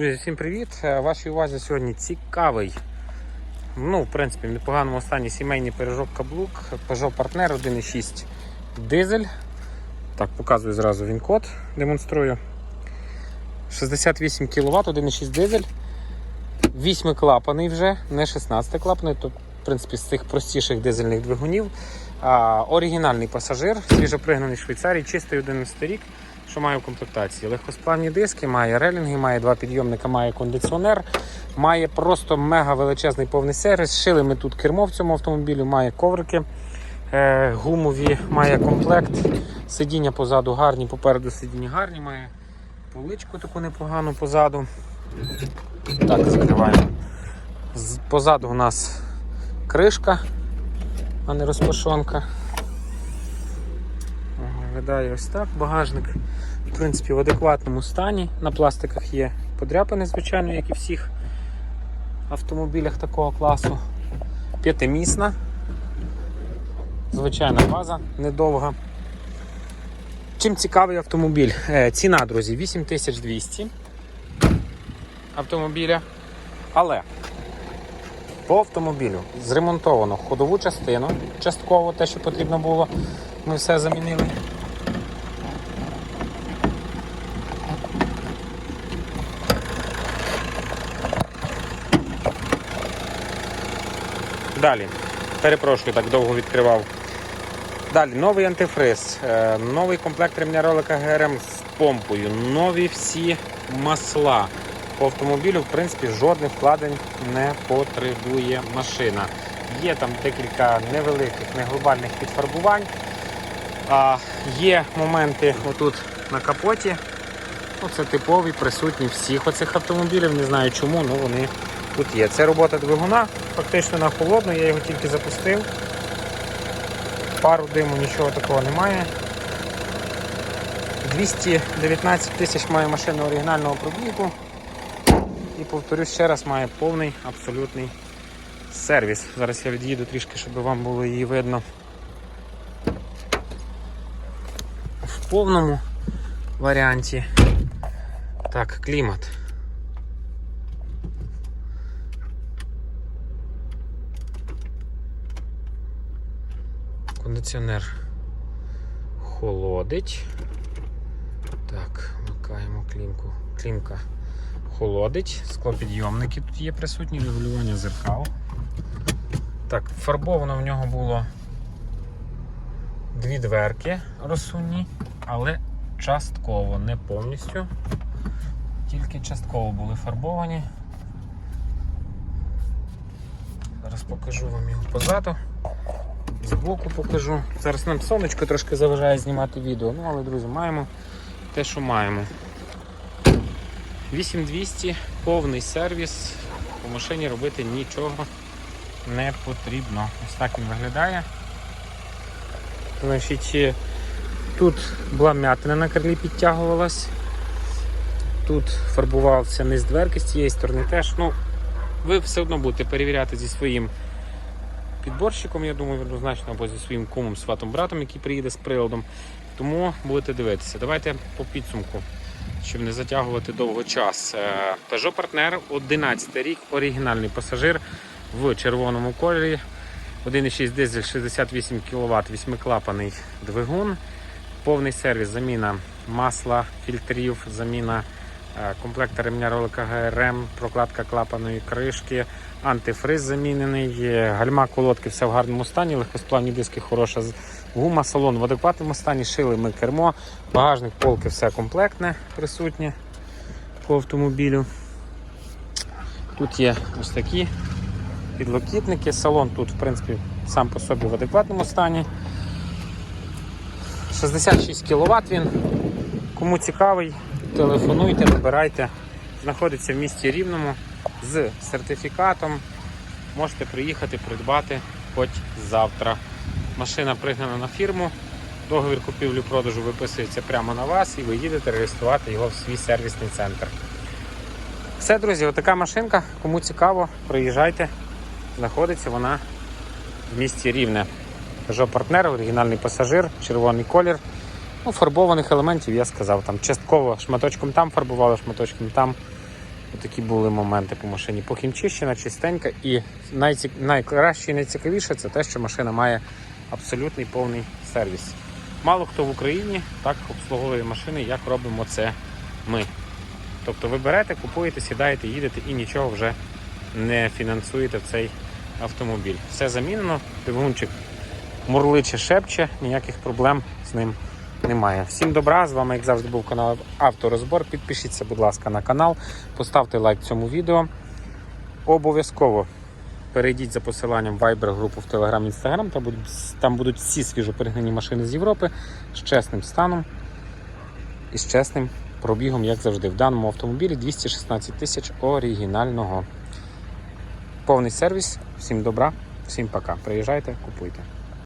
Друзі, всім привіт! Е, Вашій увазі сьогодні цікавий, ну, в принципі, в непоганому стані сімейний пиріжок каблук Peugeot Partner 1.6 дизель. Так, показую зразу він код, демонструю. 68 кВт, 1.6 дизель. 8 клапаний вже, не 16 клапаний, то в принципі з цих простіших дизельних двигунів. А, оригінальний пасажир, свіжопригнаний з Швейцарії, чистий 11 рік що має в комплектації. Легкосплавні диски, має релінги, має два підйомника, має кондиціонер, має просто мега величезний повний сервіс. Шили ми тут кермо в цьому автомобілі, має коврики е, гумові, має комплект. Сидіння позаду гарні, попереду сидіння гарні, має поличку таку непогану позаду. Так, закриваємо. Позаду у нас кришка, а не розпашонка. Виглядає ось так. Багажник, в принципі, в адекватному стані. На пластиках є подряпини, звичайно, як і всіх автомобілях такого класу. П'ятимісна. Звичайна база, недовга. Чим цікавий автомобіль? Е, Ціна, друзі, 8200 автомобіля. Але по автомобілю зремонтовано ходову частину, частково те, що потрібно було. Ми все замінили. Далі. Перепрошую, так довго відкривав. Далі новий антифриз, е, новий комплект ремня ролика ГРМ з помпою, нові всі масла. По автомобілю, в принципі, жодних вкладень не потребує машина. Є там декілька невеликих, неглобальних підфарбувань. А, є моменти отут на капоті. Ну, це типові, присутні всіх оцих автомобілів. Не знаю чому, але вони тут є. Це робота двигуна, фактично на холодно, я його тільки запустив. Пару диму, нічого такого немає. 219 тисяч має машина оригінального пробігу. І повторюсь ще раз, має повний абсолютний сервіс. Зараз я від'їду трішки, щоб вам було її видно. В повному варіанті. Так, клімат. Кондиціонер холодить. Так, вмикаємо клімку. Клімка холодить. Склопідйомники тут є присутні, регулювання зеркал. Так, фарбовано в нього було дві дверки розсувні, але частково, не повністю. Тільки частково були фарбовані. Зараз покажу вам його позаду. Збоку покажу. Зараз нам сонечко трошки заважає знімати відео, ну але, друзі, маємо те, що маємо. 8200, повний сервіс. По машині робити нічого не потрібно. Ось так він виглядає. Значить, тут була м'ятина на крилі підтягувалась. Тут фарбувався низ дверки з цієї сторони теж. Ну, ви все одно будете перевіряти зі своїм підборщиком, я думаю, однозначно, або зі своїм кумом, сватом, братом, який приїде з приладом. Тому будете дивитися. Давайте по підсумку, щоб не затягувати довго час. Е, Peugeot Partner 11 рік, оригінальний пасажир в червоному кольорі. 1,6 дизель 68 кВт, 8-клапаний двигун, повний сервіс, заміна масла, фільтрів, заміна е, комплекта ремня ролика ГРМ, прокладка клапаної кришки, антифриз замінений, гальма колодки, все в гарному стані, легкосплавні диски, хороша гума, салон в адекватному стані, шили ми кермо, багажник, полки, все комплектне присутнє по автомобілю. Тут є ось такі підлокітники. Салон тут, в принципі, сам по собі в адекватному стані. 66 кВт він. Кому цікавий, телефонуйте, набирайте. Знаходиться в місті Рівному з сертифікатом. Можете приїхати придбати хоч завтра. Машина пригнана на фірму. Договір купівлі-продажу виписується прямо на вас і ви їдете реєструвати його в свій сервісний центр. Все, друзі, отака машинка. Кому цікаво, приїжджайте. Знаходиться вона в місті Рівне. Peugeot Partner, оригінальний пасажир, червоний колір. Ну, фарбованих елементів я сказав. Там частково шматочком там фарбували, шматочком там. Такі були моменти по машині. Похімчищена, чистенька. І найці... найкраще і найцікавіше це те, що машина має абсолютний повний сервіс. Мало хто в Україні так обслуговує машини, як робимо це ми. Тобто ви берете, купуєте, сідаєте, їдете і нічого вже не фінансуєте в цей автомобіль. Все замінено, двигунчик мурличе, шепче, ніяких проблем з ним немає. Всім добра, з вами, як завжди, був канал Авторозбор. Підпишіться, будь ласка, на канал, поставте лайк цьому відео. Обов'язково перейдіть за посиланням Viber групу в Telegram Instagram. Там будуть, там будуть всі свіжо перегнані машини з Європи з чесним станом і з чесним пробігом, як завжди. В даному автомобілі 216 тисяч оригінального. Повний сервіс. Всім добра, всім пока. Приїжджайте, купуйте.